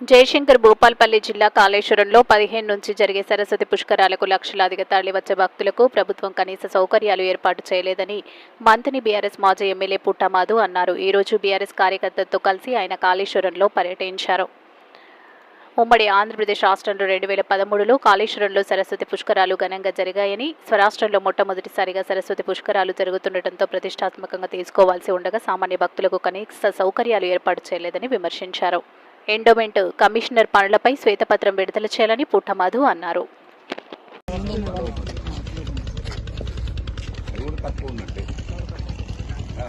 జయశంకర్ భూపాల్పల్లి జిల్లా కాళేశ్వరంలో పదిహేను నుంచి జరిగే సరస్వతి పుష్కరాలకు లక్షలాదిగా తరలివచ్చే భక్తులకు ప్రభుత్వం కనీస సౌకర్యాలు ఏర్పాటు చేయలేదని మంత్రి బీఆర్ఎస్ మాజీ ఎమ్మెల్యే పుట్టమాధు అన్నారు. ఈ రోజు బీఆర్ఎస్ కార్యకర్తలతో కలిసి ఆయన కాళేశ్వరంలో పర్యటించారు. ఉమ్మడి ఆంధ్రప్రదేశ్ రాష్ట్రంలో రెండు వేల పదమూడులో కాళేశ్వరంలో సరస్వతి పుష్కరాలు ఘనంగా జరిగాయని స్వరాష్ట్రంలో మొట్టమొదటిసారిగా సరస్వతి పుష్కరాలు జరుగుతుండటంతో ప్రతిష్టాత్మకంగా తీసుకోవాల్సి ఉండగా సామాన్య భక్తులకు కనీస సౌకర్యాలు ఏర్పాటు చేయలేదని విమర్శించారు. ఎండోమెంట్ కమిషనర్ పనులపై శ్వేతపత్రం విడుదల చేయాలని పుట్టమధు అన్నారు అది కూడా తక్కువ ఉన్నట్టే ఆ?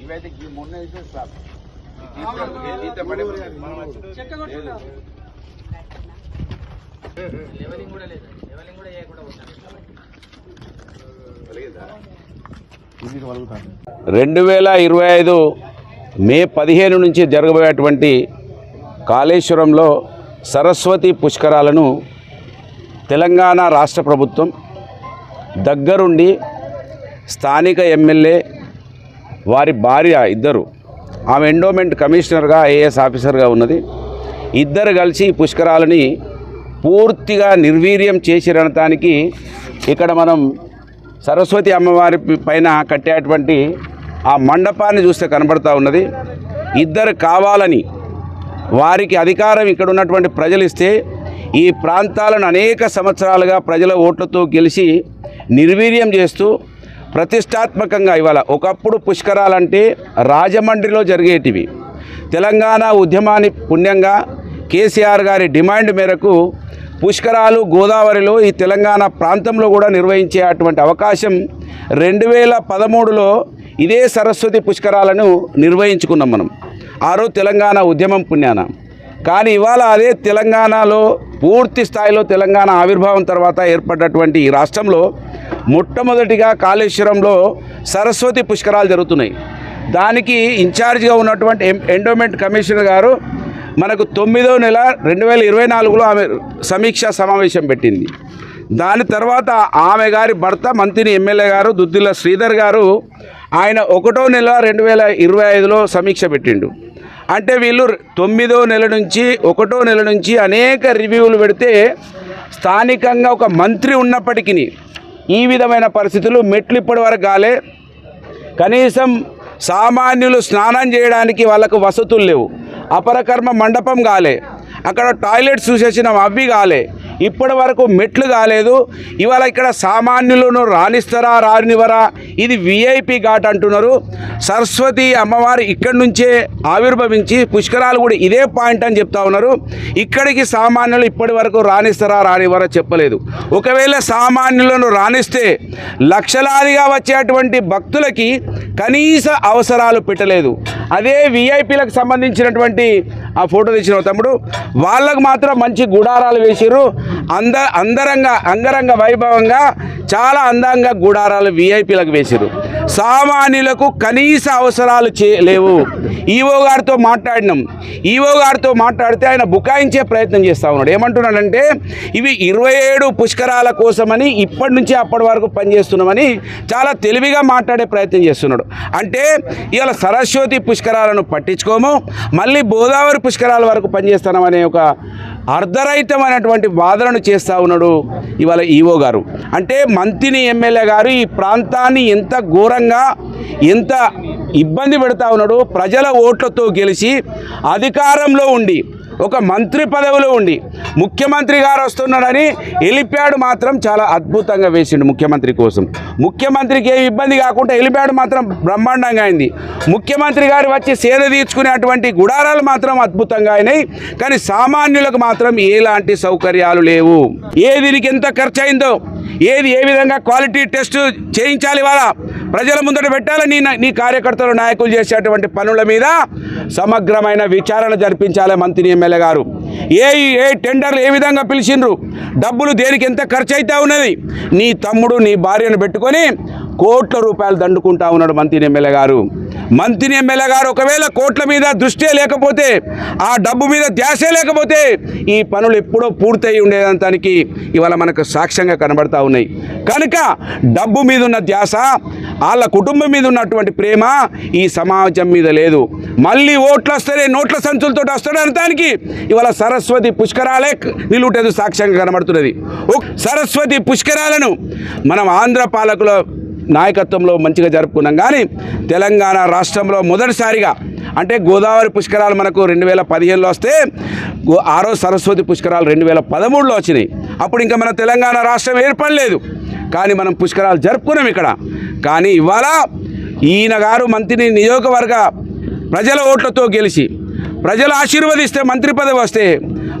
ఇవైతే ఈ మొన్న వేసే రెండు వేల ఇరవై ఐదు మే పదిహేను నుంచి జరగబోయేటువంటి కాళేశ్వరంలో సరస్వతి పుష్కరాలను తెలంగాణ రాష్ట్ర ప్రభుత్వం దగ్గరుండి స్థానిక ఎమ్మెల్యే వారి భార్య ఇద్దరు ఆమె ఎండోమెంట్ కమిషనర్గా ఐఏఎస్ ఆఫీసర్గా ఉన్నది. ఇద్దరు కలిసి పుష్కరాలని పూర్తిగా నిర్వీర్యం చేసిరనటానికి ఇక్కడ మనం సరస్వతి అమ్మవారి పైన కట్టేటువంటి ఆ మండపాన్ని చూస్తే కనబడతా ఉన్నది. ఇద్దరు కావాలని వారికి అధికారం ఇక్కడ ఉన్నటువంటి ప్రజలు ఇస్తే ఈ ప్రాంతాలను అనేక సంవత్సరాలుగా ప్రజల ఓట్లతో గెలిచి నిర్వీర్యం చేస్తూ ప్రతిష్టాత్మకంగా ఇవాళ ఒకప్పుడు పుష్కరాలంటే రాజమండ్రిలో జరిగేటివి. తెలంగాణ ఉద్యమాన్ని పుణ్యంగా కేసీఆర్ గారి డిమాండ్ మేరకు పుష్కరాలు గోదావరిలో ఈ తెలంగాణ ప్రాంతంలో కూడా నిర్వహించే అటువంటి అవకాశం రెండు వేల పదమూడులో ఇదే సరస్వతి పుష్కరాలను నిర్వహించుకున్నాం మనం. ఆ రోజు తెలంగాణ ఉద్యమం పుణ్యాన. కానీ ఇవాళ అదే తెలంగాణలో పూర్తి స్థాయిలో తెలంగాణ ఆవిర్భావం తర్వాత ఏర్పడ్డటువంటి ఈ రాష్ట్రంలో మొట్టమొదటిగా కాళేశ్వరంలో సరస్వతి పుష్కరాలు జరుగుతున్నాయి. దానికి ఇన్ఛార్జ్గా ఉన్నటువంటి ఎండోమెంట్ కమిషనర్ గారు మనకు తొమ్మిదో నెల రెండు వేల ఇరవై నాలుగులో ఆమె సమీక్షా సమావేశం పెట్టింది. దాని తర్వాత ఆమె గారి భర్త మంత్రి ఎమ్మెల్యే గారు దుద్దిల్ల శ్రీధర్ గారు ఆయన ఒకటో నెల రెండు వేల ఇరవై ఐదులో సమీక్ష పెట్టిండు. అంటే వీళ్ళు తొమ్మిదో నెల నుంచి ఒకటో నెల నుంచి అనేక రివ్యూలు పెడితే స్థానికంగా ఒక మంత్రి ఉన్నప్పటికీ ఈ విధమైన పరిస్థితులు మెట్లు ఇప్పటి వరకు కాలే. కనీసం సామాన్యులు స్నానం చేయడానికి వాళ్ళకు వసతులు లేవు. అపరకర్మ మండపం కాలే. అక్కడ టాయిలెట్స్ చూసేసినాం అవి కాలే. ఇప్పటి వరకు మెట్లు కాలేదు. ఇవాళ ఇక్కడ సామాన్యులను రాణిస్తారా రానివరా ఇది విఐపి ఘాట్ అంటున్నారు. సరస్వతి అమ్మవారు ఇక్కడి నుంచే ఆవిర్భవించి పుష్కరాలు కూడా ఇదే పాయింట్ అని చెప్తా ఉన్నారు. ఇక్కడికి సామాన్యులు ఇప్పటి వరకు రాణిస్తారా రానివరా చెప్పలేదు. ఒకవేళ సామాన్యులను రాణిస్తే లక్షలాదిగా వచ్చేటువంటి భక్తులకి కనీస అవసరాలు పెట్టలేదు. అదే విఐపీలకు సంబంధించినటువంటి ఆ ఫోటో తెచ్చిన తమ్ముడు వాళ్ళకు మాత్రం మంచి గుడారాలు వేసిర్రు. అంద అందరంగా అంగరంగ వైభవంగా చాలా అందంగా గుడారాలు విఐపీలకు వేసిర్రు. సామాన్యులకు కనీస అవసరాలు చే లేవు. ఈవో గారితో మాట్లాడినాం. ఈవో గారితో మాట్లాడితే ఆయన బుకాయించే ప్రయత్నం చేస్తూ ఉన్నాడు. ఏమంటున్నాడంటే ఇవి ఇరవై ఏడు పుష్కరాల కోసమని ఇప్పటి నుంచి అప్పటి వరకు పనిచేస్తున్నామని చాలా తెలివిగా మాట్లాడే ప్రయత్నం చేస్తున్నాడు. అంటే ఇవాళ సరస్వతి పుష్కరాలను పట్టించుకోము మళ్ళీ గోదావరి పుష్కరాల వరకు పనిచేస్తామనే ఒక అర్ధరహితమైనటువంటి వాదనను చేస్తూ ఉన్నాడు ఇవాళ ఈవో గారు. అంటే మంత్రిని ఎమ్మెల్యే గారు ఈ ప్రాంతాన్ని ఎంత ఘోరంగా ఎంత ఇబ్బంది పెడతా ఉన్నాడు ప్రజల ఓట్లతో గెలిచి అధికారంలో ఉండి ఒక మంత్రి పదవిలో ఉండి ముఖ్యమంత్రి గారు వస్తున్నాడని హెలిప్యాడ్ మాత్రం చాలా అద్భుతంగా వేసిండు ముఖ్యమంత్రి కోసం. ముఖ్యమంత్రికి ఏ ఇబ్బంది కాకుండా హెలిప్యాడ్ మాత్రం బ్రహ్మాండంగా అయింది. ముఖ్యమంత్రి గారు వచ్చి సేద తీర్చుకునేటువంటి గుడారాలు మాత్రం అద్భుతంగా అయినాయి. కానీ సామాన్యులకు మాత్రం ఎలాంటి సౌకర్యాలు లేవు. ఏ దీనికి ఎంత ఖర్చు అయిందో ఏది ఏ విధంగా క్వాలిటీ టెస్ట్ చేయించాలి వాళ్ళ ప్రజల ముందట పెట్టాలి నీ నీ కార్యకర్తలు నాయకులు చేసేటువంటి పనుల మీద సమగ్రమైన విచారణ జరిపించాలి మంత్రి ఎమ్మెల్యే గారు. ఏ ఏ టెండర్లు ఏ విధంగా పిలిచిండ్రు? డబ్బులు దేనికి ఎంత ఖర్చు అయితే ఉన్నది? నీ తమ్ముడు నీ భార్యను పెట్టుకొని కోట్ల రూపాయలు దండుకుంటా ఉన్నాడు మంత్రి ఎమ్మెల్యే గారు. మంత్రి ఎమ్మెల్యే గారు ఒకవేళ కోట్ల మీద దృష్టే లేకపోతే ఆ డబ్బు మీద ధ్యాసే లేకపోతే ఈ పనులు ఎప్పుడో పూర్తయి ఉండేదానికి ఇవాళ మనకు సాక్ష్యంగా కనబడతా ఉన్నాయి. కనుక డబ్బు మీద ఉన్న ధ్యాస వాళ్ళ కుటుంబం మీద ఉన్నటువంటి ప్రేమ ఈ సమాజం మీద లేదు. మళ్ళీ ఓట్లు వస్తారే నోట్ల సంచులతో వస్తాడు ఇవాళ సరస్వతి పుష్కరాలే నిలువుటేది సాక్ష్యంగా కనబడుతున్నది. ఓ- సరస్వతి పుష్కరాలను మనం ఆంధ్ర పాలకుల నాయకత్వంలో మంచిగా జరుపుకున్నాం. కానీ తెలంగాణ రాష్ట్రంలో మొదటిసారిగా అంటే గోదావరి పుష్కరాలు మనకు రెండు వేల పదిహేనులో వస్తే గో ఆరో సరస్వతి పుష్కరాలు రెండు వేల పదమూడులో వచ్చినాయి. అప్పుడు ఇంకా మన తెలంగాణ రాష్ట్రం ఏర్పడలేదు. కానీ మనం పుష్కరాలు జరుపుకున్నాం ఇక్కడ. కానీ ఇవాళ ఈయన గారు మంత్రిని నియోజకవర్గ ప్రజల ఓట్లతో గెలిచి ప్రజలు ఆశీర్వదిస్తే మంత్రి పదవి వస్తే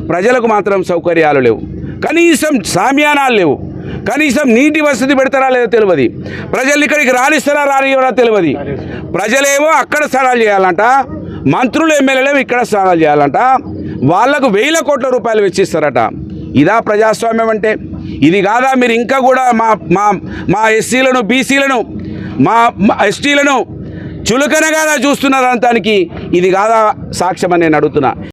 ప్రజలకు మాత్రం సౌకర్యాలు లేవు. కనీసం సామ్యానాలు లేవు. కనీసం నీటి వసతి పెడతారా లేదో తెలియదు. ప్రజలు ఇక్కడికి రాణిస్తారా రానివ్వరా తెలియదు. ప్రజలేమో అక్కడ స్నానాలు చేయాలంట మంత్రులు ఎమ్మెల్యేలేమో ఇక్కడ స్నానాలు చేయాలంట వాళ్ళకు వేల కోట్ల రూపాయలు వెచ్చిస్తారట. ఇదా ప్రజాస్వామ్యం అంటే. ఇది కాదా మీరు ఇంకా కూడా మా మా మా ఎస్సీలను బీసీలను మా ఎస్టీలను చులకనగా చూస్తున్నారు అంతానికి ఇది కాదా సాక్ష్యం అని నేను అడుగుతున్నా.